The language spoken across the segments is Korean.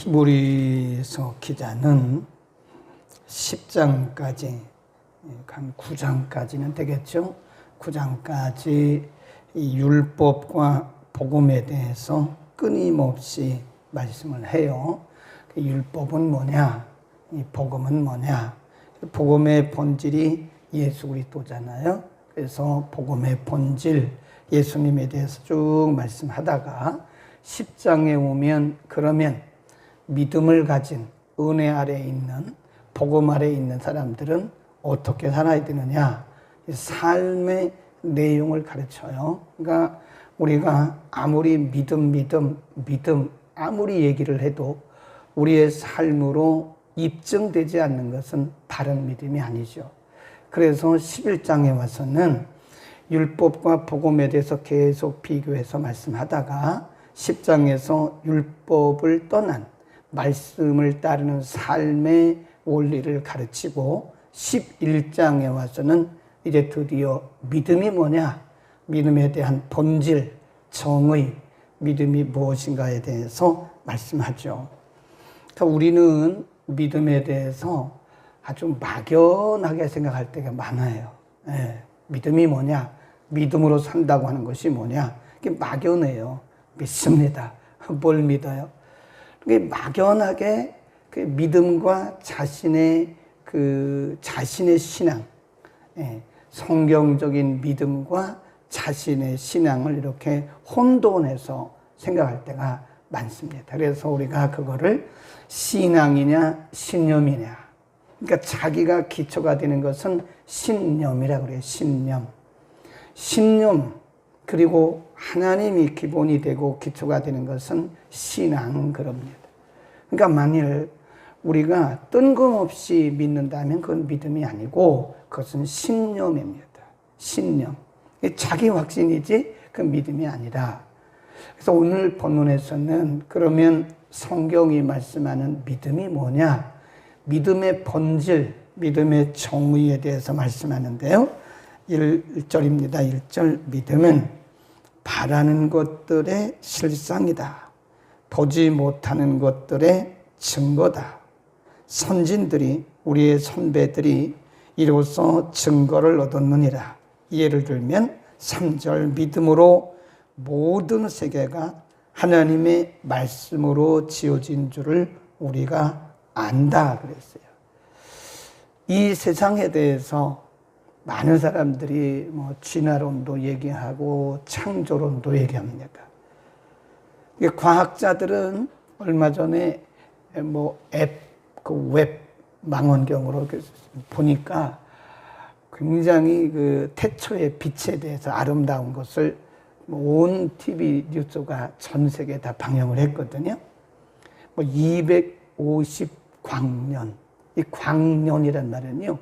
히브리서 기자는 10장까지 한 9장까지는 되겠죠. 9장까지 이 율법과 복음에 대해서 끊임없이 말씀을 해요. 그 율법은 뭐냐? 이 복음은 뭐냐? 복음의 본질이 예수 그리스도잖아요. 그래서 복음의 본질 예수님에 대해서 쭉 말씀하다가 10장에 오면 그러면 믿음을 가진 은혜 아래에 있는 복음 아래에 있는 사람들은 어떻게 살아야 되느냐? 삶의 내용을 가르쳐요. 그러니까 우리가 아무리 믿음, 믿음, 믿음, 아무리 얘기를 해도 우리의 삶으로 입증되지 않는 것은 바른 믿음이 아니죠. 그래서 11장에 와서는 율법과 복음에 대해서 계속 비교해서 말씀하다가 10장에서 율법을 떠난 말씀을 따르는 삶의 원리를 가르치고 11장에 와서는 이제 드디어 믿음이 뭐냐? 믿음에 대한 본질, 정의, 믿음이 무엇인가에 대해서 말씀하죠. 그러니까 우리는 믿음에 대해서 아주 막연하게 생각할 때가 많아요. 예, 믿음이 뭐냐? 믿음으로 산다고 하는 것이 뭐냐? 그게 막연해요. 믿습니다. 뭘 믿어요? 막연하게 그 믿음과 자신의 그 자신의 신앙, 예, 성경적인 믿음과 자신의 신앙을 이렇게 혼돈해서 생각할 때가 많습니다. 그래서 우리가 그거를 신앙이냐 신념이냐. 그러니까 자기가 기초가 되는 것은 신념이라고 그래요. 신념. 신념 그리고 하나님이 기본이 되고 기초가 되는 것은 신앙 그럽니다. 그러니까 만일 우리가 뜬금없이 믿는다면 그건 믿음이 아니고 그것은 신념입니다. 신념. 자기 확신이지 그 믿음이 아니라. 그래서 오늘 본문에서는 그러면 성경이 말씀하는 믿음이 뭐냐? 믿음의 본질, 믿음의 정의에 대해서 말씀하는데요. 1절입니다. 1절 믿음은 바라는 것들의 실상이다. 보지 못하는 것들의 증거다. 선진들이 우리의 선배들이 이로써 증거를 얻었느니라. 예를 들면 3절 믿음으로 모든 세계가 하나님의 말씀으로 지어진 줄을 우리가 안다 그랬어요. 이 세상에 대해서 많은 사람들이 뭐 진화론도 얘기하고 창조론도 얘기합니다. 과학자들은 얼마 전에 뭐 앱, 그 웹 망원경으로 보니까 굉장히 그 태초의 빛에 대해서 아름다운 것을 뭐온 TV 뉴스가 전 세계에 다 방영을 했거든요. 뭐 250광년. 이 광년이란 말은요.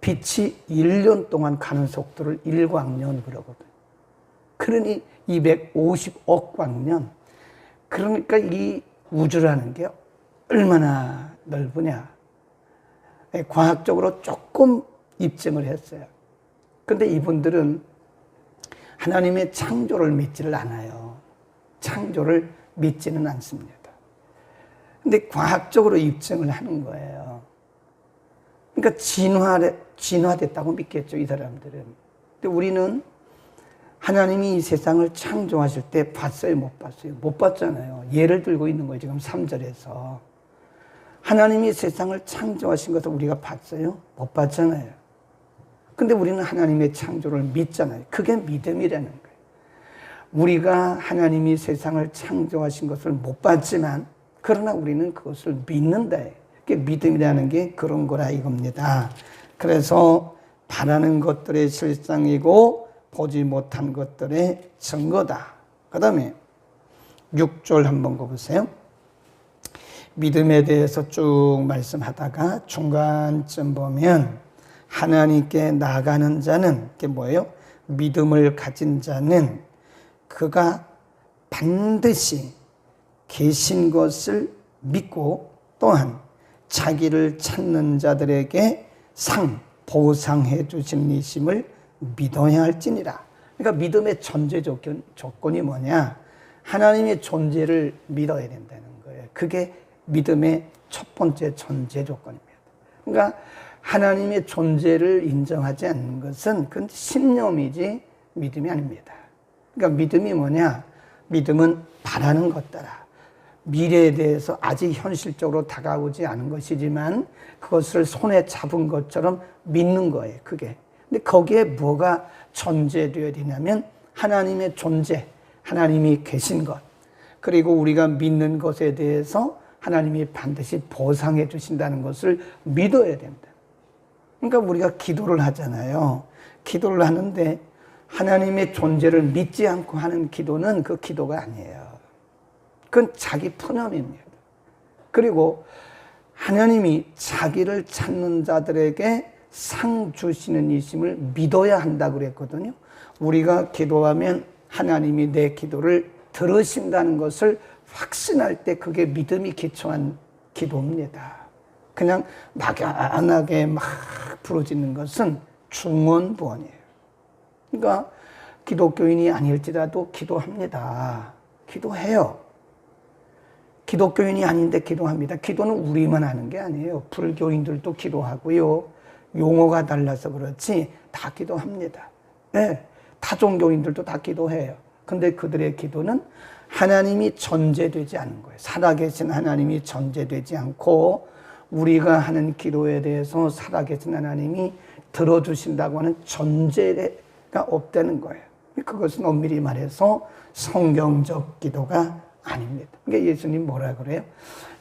빛이 1년 동안 가는 속도를 1광년 그러거든. 그러니 250억 광년. 그러니까 이 우주라는 게 얼마나 넓으냐. 예, 과학적으로 조금 입증을 했어요. 근데 이분들은 하나님의 창조를 믿지를 않아요. 창조를 믿지는 않습니다. 근데 과학적으로 입증을 하는 거예요. 그러니까 진화, 진화됐다고 믿겠죠, 이 사람들은. 근데 우리는 하나님이 이 세상을 창조하실 때 봤어요, 못 봤어요? 못 봤잖아요. 예를 들고 있는 거예요, 지금 3절에서. 하나님이 세상을 창조하신 것을 우리가 봤어요? 못 봤잖아요. 근데 우리는 하나님의 창조를 믿잖아요. 그게 믿음이라는 거예요. 우리가 하나님이 세상을 창조하신 것을 못 봤지만, 그러나 우리는 그것을 믿는다. 믿음이라는 게 그런 거라 이겁니다. 그래서 바라는 것들의 실상이고, 보지 못한 것들의 증거다. 그 다음에 6절 한번 보세요. 믿음에 대해서 쭉 말씀하다가 중간쯤 보면 하나님께 나가는 자는 게 뭐예요? 믿음을 가진 자는 그가 반드시 계신 것을 믿고 또한 자기를 찾는 자들에게 상, 보상해 주신 이심을 믿어야 할지니라. 그러니까 믿음의 전제 조건, 조건이 뭐냐? 하나님의 존재를 믿어야 된다는 거예요. 그게 믿음의 첫 번째 전제 조건입니다. 그러니까 하나님의 존재를 인정하지 않는 것은 그건 신념이지 믿음이 아닙니다. 그러니까 믿음이 뭐냐? 믿음은 바라는 것 따라 미래에 대해서 아직 현실적으로 다가오지 않은 것이지만 그것을 손에 잡은 것처럼 믿는 거예요. 그게. 근데 거기에 뭐가 전제되어야 되냐면 하나님의 존재, 하나님이 계신 것, 그리고 우리가 믿는 것에 대해서 하나님이 반드시 보상해 주신다는 것을 믿어야 됩니다. 그러니까 우리가 기도를 하잖아요. 기도를 하는데 하나님의 존재를 믿지 않고 하는 기도는 그 기도가 아니에요. 그건 자기 푸념입니다. 그리고 하나님이 자기를 찾는 자들에게 상 주시는 이심을 믿어야 한다고 그랬거든요. 우리가 기도하면 하나님이 내 기도를 들으신다는 것을 확신할 때 그게 믿음이 기초한 기도입니다. 그냥 막연하게 막 부러지는 것은 중언부언이에요. 그러니까 기독교인이 아닐지라도 기도합니다. 기도해요. 기독교인이 아닌데 기도합니다. 기도는 우리만 하는 게 아니에요. 불교인들도 기도하고요. 용어가 달라서 그렇지 다 기도합니다. 네, 타 종교인들도 다 기도해요. 근데 그들의 기도는 하나님이 전제되지 않은 거예요. 살아계신 하나님이 전제되지 않고 우리가 하는 기도에 대해서 살아계신 하나님이 들어주신다고 하는 전제가 없다는 거예요. 그것은 엄밀히 말해서 성경적 기도가 아닙니다. 그러니까 예수님 뭐라 그래요?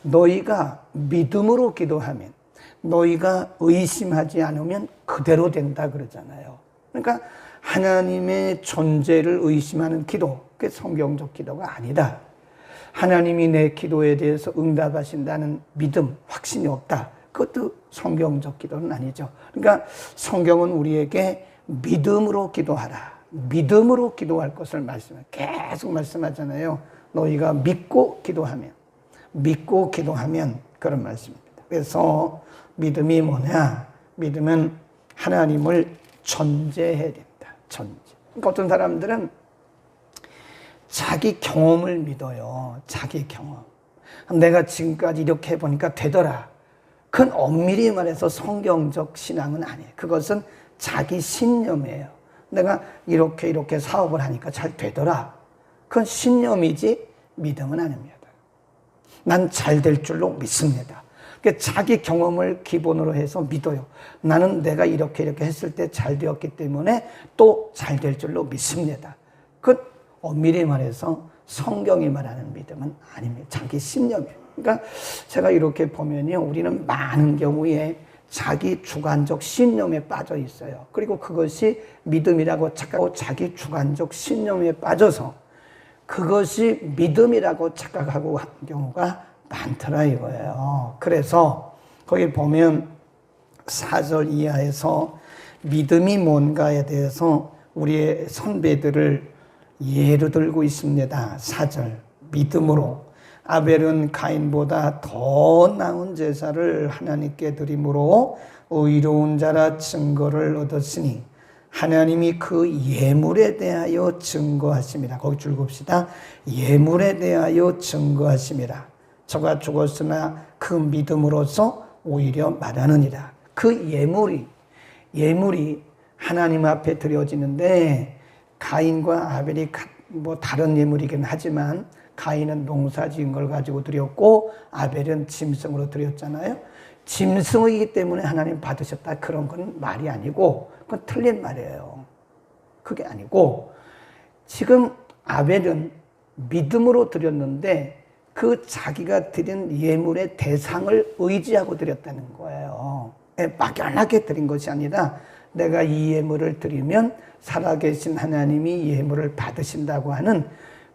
너희가 믿음으로 기도하면 너희가 의심하지 않으면 그대로 된다 그러잖아요. 그러니까 하나님의 존재를 의심하는 기도, 그게 성경적 기도가 아니다. 하나님이 내 기도에 대해서 응답하신다는 믿음, 확신이 없다. 그것도 성경적 기도는 아니죠. 그러니까 성경은 우리에게 믿음으로 기도하라. 믿음으로 기도할 것을 말씀해 계속 말씀하잖아요. 너희가 믿고 기도하면 믿고 기도하면 그런 말씀입니다. 그래서 믿음이 뭐냐? 믿음은 하나님을 전제해야 된다. 전제. 그러니까 어떤 사람들은 자기 경험을 믿어요. 자기 경험. 내가 지금까지 이렇게 해보니까 되더라. 그건 엄밀히 말해서 성경적 신앙은 아니에요. 그것은 자기 신념이에요. 내가 이렇게 이렇게 사업을 하니까 잘 되더라. 그건 신념이지 믿음은 아닙니다. 난 잘 될 줄로 믿습니다. 그러니까 자기 경험을 기본으로 해서 믿어요. 나는 내가 이렇게 이렇게 했을 때 잘 되었기 때문에 또 잘 될 줄로 믿습니다. 그 엄밀히 말해서 성경이 말하는 믿음은 아닙니다. 자기 신념이에요. 그러니까 제가 이렇게 보면요. 우리는 많은 경우에 자기 주관적 신념에 빠져 있어요. 그리고 그것이 믿음이라고 착각하고 자기 주관적 신념에 빠져서 그것이 믿음이라고 착각하고 하는 경우가 많더라 이거예요. 그래서 거기 보면 4절 이하에서 믿음이 뭔가에 대해서 우리의 선배들을 예로 들고 있습니다. 4절 믿음으로 아벨은 가인보다 더 나은 제사를 하나님께 드림으로 의로운 자라 증거를 얻었으니 하나님이 그 예물에 대하여 증거하십니다. 거기 줄 봅시다. 예물에 대하여 증거하십니다. 저가 죽었으나 그 믿음으로서 오히려 말하느니라. 그 예물이 예물이 하나님 앞에 드려지는데 가인과 아벨이 뭐 다른 예물이긴 하지만 가인은 농사 지은 걸 가지고 드렸고 아벨은 짐승으로 드렸잖아요. 짐승이기 때문에 하나님 받으셨다 그런 건 말이 아니고 그건 틀린 말이에요. 그게 아니고 지금 아벨은 믿음으로 드렸는데 그 자기가 드린 예물의 대상을 의지하고 드렸다는 거예요. 예, 막연하게 드린 것이 아니라 내가 이 예물을 드리면 살아계신 하나님이 예물을 받으신다고 하는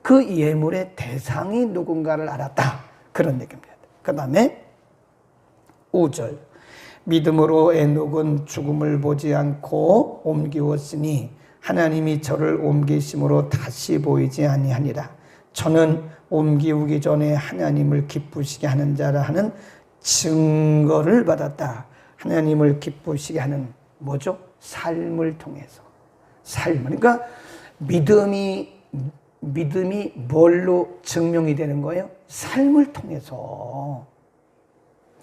그 예물의 대상이 누군가를 알았다. 그런 얘기입니다. 그 다음에 5절. 믿음으로 에녹은 죽음을 보지 않고 옮기었으니 하나님이 저를 옮기심으로 다시 보이지 아니하니라. 저는 옮기우기 전에 하나님을 기쁘시게 하는 자라 하는 증거를 받았다. 하나님을 기쁘시게 하는 뭐죠? 삶을 통해서. 삶. 그러니까 믿음이 믿음이 뭘로 증명이 되는 거예요? 삶을 통해서.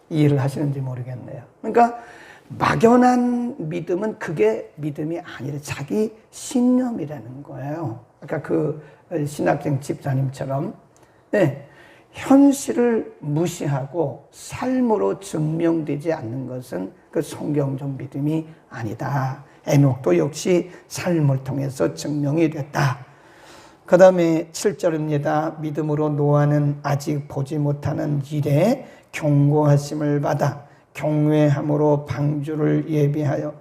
이해를 하시는지 모르겠네요. 그러니까 막연한 믿음은 그게 믿음이 아니라 자기 신념이라는 거예요. 아까 그 신학생 집사님처럼 네, 현실을 무시하고 삶으로 증명되지 않는 것은 그 성경적 믿음이 아니다. 에녹도 역시 삶을 통해서 증명이 됐다. 그 다음에 7절입니다. 믿음으로 노아는 아직 보지 못하는 일에 경고하심을 받아 경외함으로 방주를 예비하여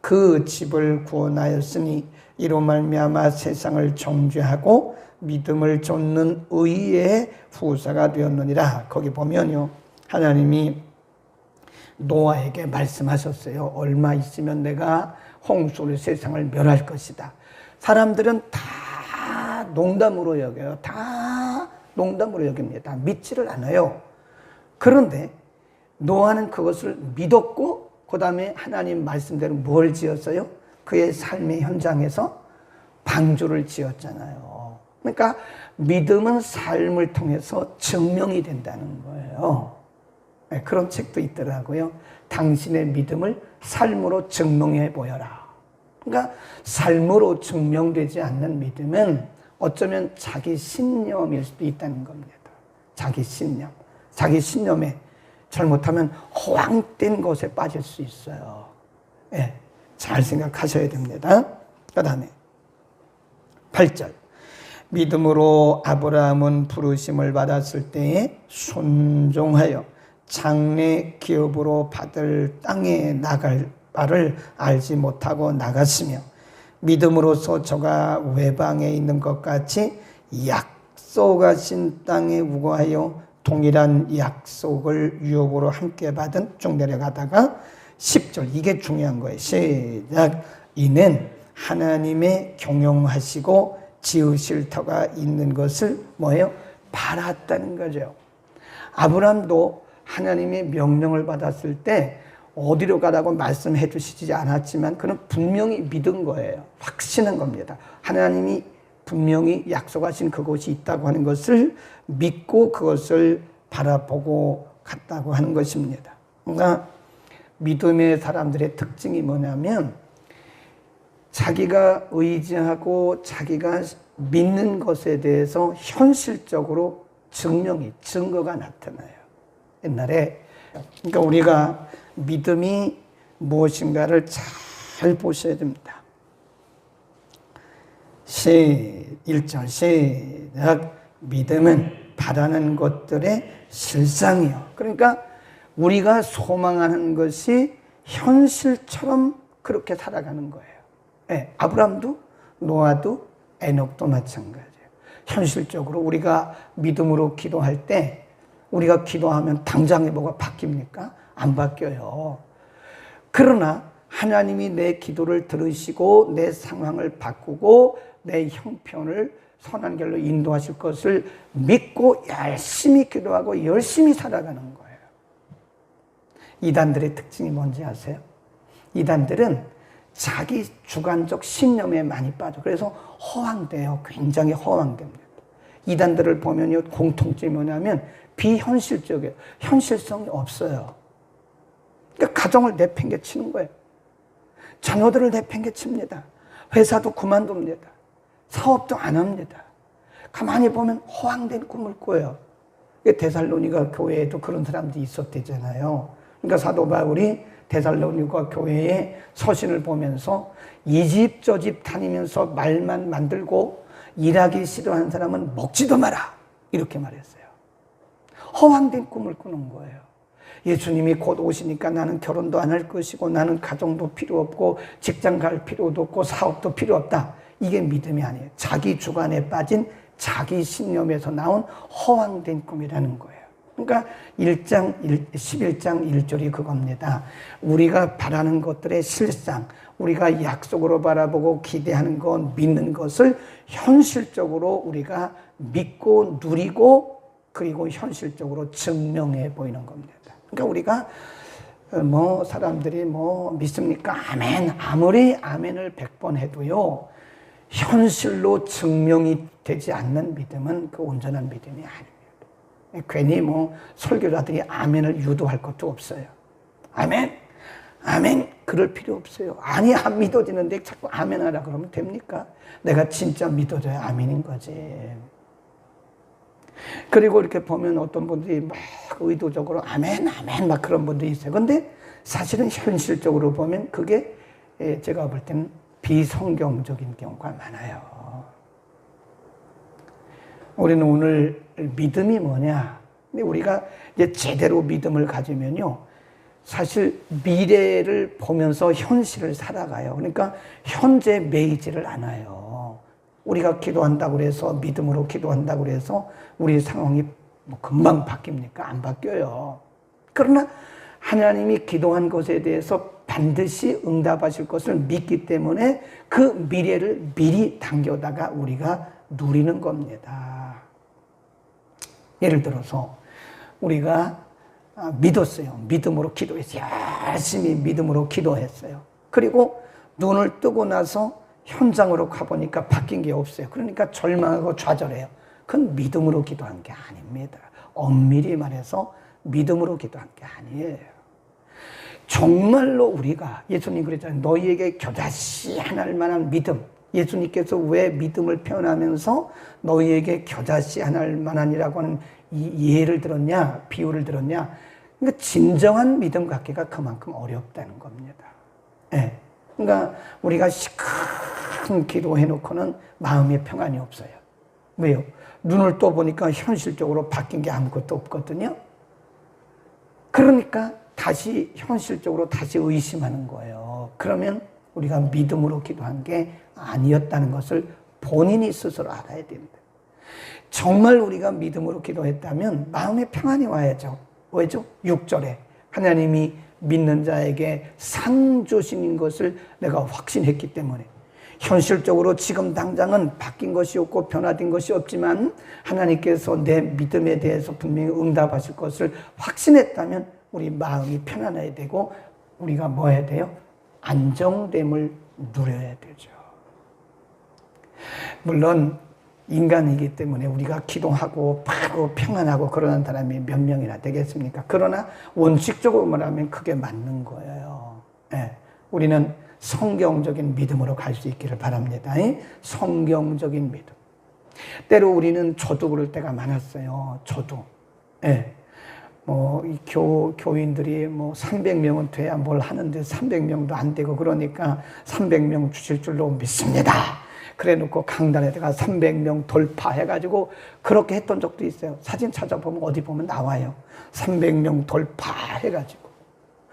그 집을 구원하였으니 이로 말미암아 세상을 정죄하고 믿음을 쫓는 의의 후사가 되었느니라. 거기 보면요. 하나님이 노아에게 말씀하셨어요. 얼마 있으면 내가 홍수를 세상을 멸할 것이다. 사람들은 다 농담으로 여겨요. 다 농담으로 여깁니다. 믿지를 않아요. 그런데 노아는 그것을 믿었고 그 다음에 하나님 말씀대로 뭘 지었어요? 그의 삶의 현장에서 방주를 지었잖아요. 그러니까 믿음은 삶을 통해서 증명이 된다는 거예요. 네, 그런 책도 있더라고요. 당신의 믿음을 삶으로 증명해 보여라. 그러니까 삶으로 증명되지 않는 믿음은 어쩌면 자기 신념일 수도 있다는 겁니다. 자기 신념. 자기 신념에 잘못하면 허황된 것에 빠질 수 있어요. 네, 잘 생각하셔야 됩니다. 그 다음에 8절. 믿음으로 아브라함은 부르심을 받았을 때에 순종하여 장래 기업으로 받을 땅에 나갈 바를 알지 못하고 나갔으며 믿음으로써 저가 외방에 있는 것 같이 약속하신 땅에 우거하여 동일한 약속을 유업으로 함께 받은 쭉 내려가다가 10절 이게 중요한 거예요. 시작 이는 하나님의 경영하시고 지으실 터가 있는 것을 뭐예요? 바랐다는 거죠. 아브라함도 하나님의 명령을 받았을 때 어디로 가라고 말씀해 주시지 않았지만 그는 분명히 믿은 거예요. 확신한 겁니다. 하나님이 분명히 약속하신 그곳이 있다고 하는 것을 믿고 그것을 바라보고 갔다고 하는 것입니다. 그러니까 믿음의 사람들의 특징이 뭐냐면 자기가 의지하고 자기가 믿는 것에 대해서 현실적으로 증명이, 증거가 나타나요. 옛날에. 그러니까 우리가 믿음이 무엇인가를 잘 보셔야 됩니다. 시, 1절 시작. 믿음은 바라는 것들의 실상이요. 그러니까 우리가 소망하는 것이 현실처럼 그렇게 살아가는 거예요. 네, 아브람도 노아도 에녹도 마찬가지예요. 현실적으로 우리가 믿음으로 기도할 때 우리가 기도하면 당장에 뭐가 바뀝니까? 안 바뀌어요. 그러나 하나님이 내 기도를 들으시고 내 상황을 바꾸고 내 형편을 선한 길로 인도하실 것을 믿고 열심히 기도하고 열심히 살아가는 거예요. 이단들의 특징이 뭔지 아세요? 이단들은 자기 주관적 신념에 많이 빠져. 그래서 허황돼요. 굉장히 허황됩니다. 이단들을 보면요, 공통점이 뭐냐면 비현실적이에요. 현실성이 없어요. 그러니까 가정을 내팽개치는 거예요. 자녀들을 내팽개칩니다. 회사도 그만둡니다. 사업도 안 합니다. 가만히 보면 허황된 꿈을 꿔요. 데살로니가 교회에도 그런 사람들이 있었대잖아요. 그러니까 사도 바울이 데살로니가 교회에 서신을 보면서 이 집 저 집 다니면서 말만 만들고 일하기 싫어하는 사람은 먹지도 마라. 이렇게 말했어요. 허황된 꿈을 꾸는 거예요. 예수님이 곧 오시니까 나는 결혼도 안 할 것이고 나는 가정도 필요 없고 직장 갈 필요도 없고 사업도 필요 없다. 이게 믿음이 아니에요. 자기 주관에 빠진 자기 신념에서 나온 허황된 꿈이라는 거예요. 그러니까 1장 1, 11장 1절이 그겁니다. 우리가 바라는 것들의 실상, 우리가 약속으로 바라보고 기대하는 것, 믿는 것을 현실적으로 우리가 믿고 누리고 그리고 현실적으로 증명해 보이는 겁니다. 그러니까 우리가 뭐 사람들이 뭐 믿습니까? 아멘. 아무리 아멘을 100번 해도요. 현실로 증명이 되지 않는 믿음은 그 온전한 믿음이 아닙니다. 괜히 뭐 설교자들이 아멘을 유도할 것도 없어요. 아멘, 아멘, 그럴 필요 없어요. 아니, 안 믿어지는데 자꾸 아멘 하라 그러면 됩니까? 내가 진짜 믿어져야 아멘인 거지. 그리고 이렇게 보면 어떤 분들이 막 의도적으로 아멘, 아멘 막 그런 분들이 있어요. 근데 사실은 현실적으로 보면 그게 예, 제가 볼 때는 비성경적인 경우가 많아요. 우리는 오늘 믿음이 뭐냐? 근데 우리가 이제 제대로 믿음을 가지면요. 사실 미래를 보면서 현실을 살아가요. 그러니까 현재 매이지를 않아요. 우리가 기도한다고 그래서 믿음으로 기도한다고 그래서 우리 상황이 뭐 금방 바뀝니까? 안 바뀌어요. 그러나 하나님이 기도한 것에 대해서 반드시 응답하실 것을 믿기 때문에 그 미래를 미리 당겨다가 우리가 누리는 겁니다. 예를 들어서 우리가 아, 믿었어요. 믿음으로 기도했어요. 열심히 믿음으로 기도했어요. 그리고 눈을 뜨고 나서 현장으로 가보니까 바뀐 게 없어요. 그러니까 절망하고 좌절해요. 그건 믿음으로 기도한 게 아닙니다. 엄밀히 말해서 믿음으로 기도한 게 아니에요. 정말로 우리가 예수님 그랬잖아요. 너희에게 겨자씨 하나를 만한 믿음. 예수님께서 왜 믿음을 표현하면서 너희에게 겨자씨 하나를 만한이라고 하는 이 예를 들었냐, 비유를 들었냐. 그러니까 진정한 믿음 갖기가 그만큼 어렵다는 겁니다. 예. 그러니까 우리가 시큰 기도해 놓고는 마음의 평안이 없어요. 왜요? 눈을 떠 보니까 현실적으로 바뀐 게 아무것도 없거든요. 그러니까 다시 현실적으로 다시 의심하는 거예요. 그러면 우리가 믿음으로 기도한 게 아니었다는 것을 본인이 스스로 알아야 됩니다. 정말 우리가 믿음으로 기도했다면 마음의 평안이 와야죠. 왜죠? 6절에 하나님이 믿는 자에게 상 주시는 것을 내가 확신했기 때문에 현실적으로 지금 당장은 바뀐 것이 없고 변화된 것이 없지만 하나님께서 내 믿음에 대해서 분명히 응답하실 것을 확신했다면 우리 마음이 편안해야 되고 우리가 뭐 해야 돼요? 안정됨을 누려야 되죠. 물론 인간이기 때문에 우리가 기도하고 파고 평안하고 그러는 사람이 몇 명이나 되겠습니까? 그러나 원칙적으로 말하면 그게 맞는 거예요. 네. 우리는 성경적인 믿음으로 갈 수 있기를 바랍니다. 성경적인 믿음. 때로 우리는 저도 그럴 때가 많았어요. 저도. 네. 뭐, 교, 교인들이 뭐 300명은 돼야 뭘 하는데 300명도 안 되고 그러니까 300명 주실 줄로 믿습니다. 그래 놓고 강단에다가 300명 돌파해가지고 그렇게 했던 적도 있어요. 사진 찾아보면 어디 보면 나와요. 300명 돌파해가지고.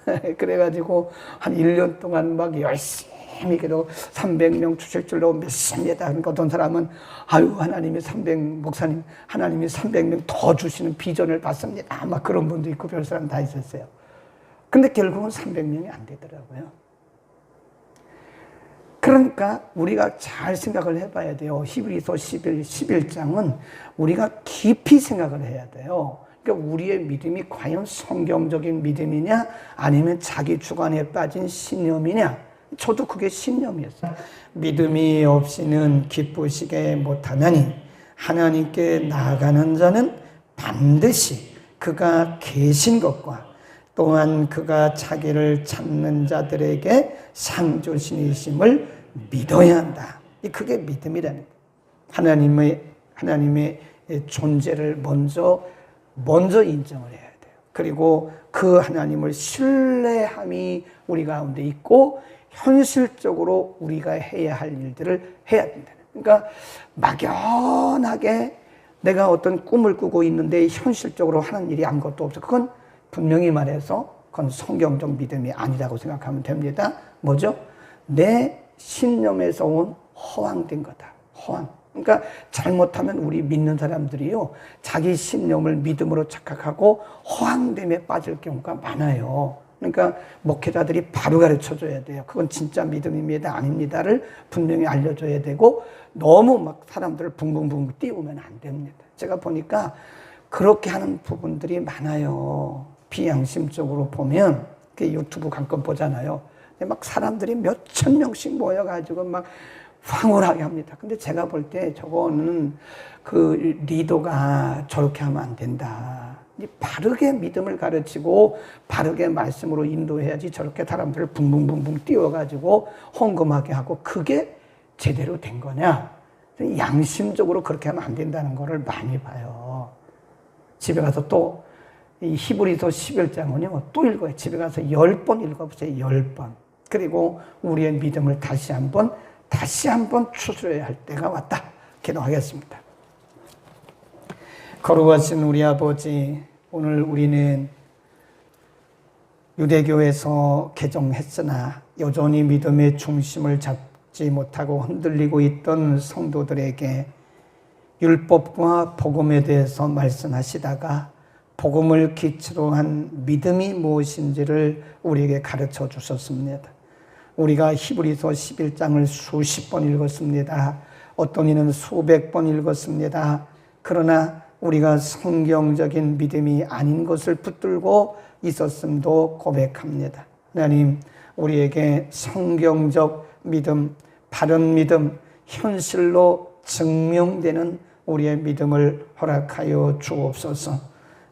그래가지고 한 1년 동안 막 열심히 그래도 300명 주실 줄로 믿습니다. 그러니까 어떤 사람은 아유, 하나님이 300, 목사님, 하나님이 300명 더 주시는 비전을 받습니다. 아마 그런 분도 있고 별 사람 다 있었어요. 근데 결국은 300명이 안 되더라고요. 그러니까 우리가 잘 생각을 해봐야 돼요. 히브리서 11, 11장은 우리가 깊이 생각을 해야 돼요. 그러니까 우리의 믿음이 과연 성경적인 믿음이냐 아니면 자기 주관에 빠진 신념이냐 저도 그게 신념이었어요. 믿음이 없이는 기쁘시게 못하나니 하나님께 나아가는 자는 반드시 그가 계신 것과 또한 그가 자기를 찾는 자들에게 상조신이심을 믿어야 한다. 그게 믿음이라는 하나님의 하나님의 존재를 먼저 먼저 인정을 해야 돼요. 그리고 그 하나님을 신뢰함이 우리 가운데 있고 현실적으로 우리가 해야 할 일들을 해야 된다. 그러니까 막연하게 내가 어떤 꿈을 꾸고 있는데 현실적으로 하는 일이 아무것도 없어. 그건 분명히 말해서 그건 성경적 믿음이 아니라고 생각하면 됩니다. 뭐죠? 내 신념에서 온 허황된 거다. 허황. 그러니까 잘못하면 우리 믿는 사람들이요. 자기 신념을 믿음으로 착각하고 허황됨에 빠질 경우가 많아요. 그러니까 목회자들이 바로 가르쳐 줘야 돼요. 그건 진짜 믿음입니다. 아닙니다를 분명히 알려줘야 되고 너무 막 사람들을 붕붕붕 띄우면 안 됩니다. 제가 보니까 그렇게 하는 부분들이 많아요. 비양심적으로 보면 그 유튜브 가끔 보잖아요. 막 사람들이 몇 천 명씩 모여가지고 막 황홀하게 합니다. 근데 제가 볼 때 저거는 그 리더가 저렇게 하면 안 된다. 이 바르게 믿음을 가르치고 바르게 말씀으로 인도해야지 저렇게 사람들을 붕붕붕붕 띄워가지고 헌금하게 하고 그게 제대로 된 거냐? 양심적으로 그렇게 하면 안 된다는 거를 많이 봐요. 집에 가서 또 이 히브리서 11장은요, 또 읽어요. 집에 가서 10번 읽어보세요. 10번. 그리고 우리의 믿음을 다시 한번, 다시 한번 추스려야 할 때가 왔다. 기도하겠습니다. 거룩하신 우리 아버지, 오늘 우리는 유대교에서 개종했으나 여전히 믿음의 중심을 잡지 못하고 흔들리고 있던 성도들에게 율법과 복음에 대해서 말씀하시다가 복음을 기초로 한 믿음이 무엇인지를 우리에게 가르쳐 주셨습니다. 우리가 히브리서 11장을 수십 번 읽었습니다. 어떤 이는 수백 번 읽었습니다. 그러나 우리가 성경적인 믿음이 아닌 것을 붙들고 있었음도 고백합니다. 하나님, 우리에게 성경적 믿음, 바른 믿음, 현실로 증명되는 우리의 믿음을 허락하여 주옵소서.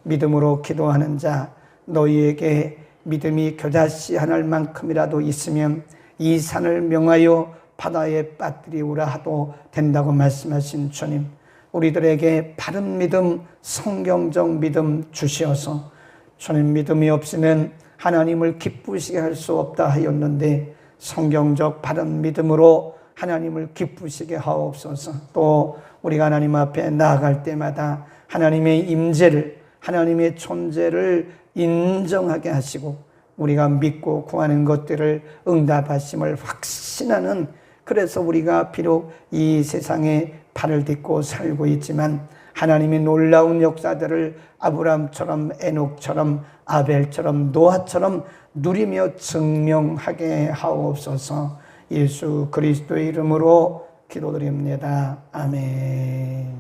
믿음으로 기도하는 자, 너희에게 믿음이 겨자씨 하늘 만큼이라도 있으면 이 산을 명하여 바다에 빠뜨리우라 하도 된다고 말씀하신 주님. 우리들에게 바른 믿음, 성경적 믿음 주시어서 주님 믿음이 없이는 하나님을 기쁘시게 할 수 없다 하였는데 성경적 바른 믿음으로 하나님을 기쁘시게 하옵소서. 또 우리가 하나님 앞에 나아갈 때마다 하나님의 임재를 하나님의 존재를 인정하게 하시고 우리가 믿고 구하는 것들을 응답하심을 확신하는 그래서 우리가 비록 이 세상에 발을 딛고 살고 있지만 하나님의 놀라운 역사들을 아브람처럼 에녹처럼 아벨처럼 노아처럼 누리며 증명하게 하옵소서 예수 그리스도의 이름으로 기도드립니다. 아멘.